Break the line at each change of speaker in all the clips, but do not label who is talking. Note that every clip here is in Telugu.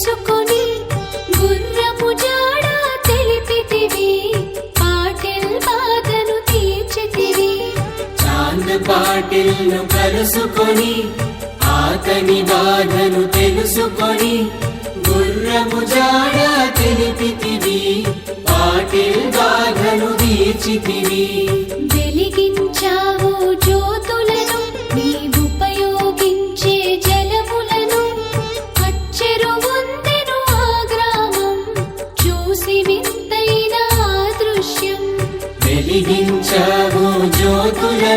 తెలుసుకొని గుర్రపు జాడ తెలిపితివి పాటిల్ బాధను తీర్చితివి.
చాంద్ పాటిల్ను కలుసుకొని ఆతని బాధను తెలుసుకొని గుర్రము జాడ తెలిపితివి పాటిల్ బాధను తీర్చితివి.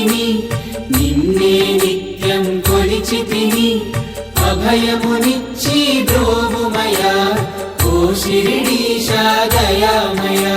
తిని నిన్నే నిత్యం కొలిచి తిని అభయమునిచ్చి ద్రోవుమయా ఓ శిరిడీశా దయామయా.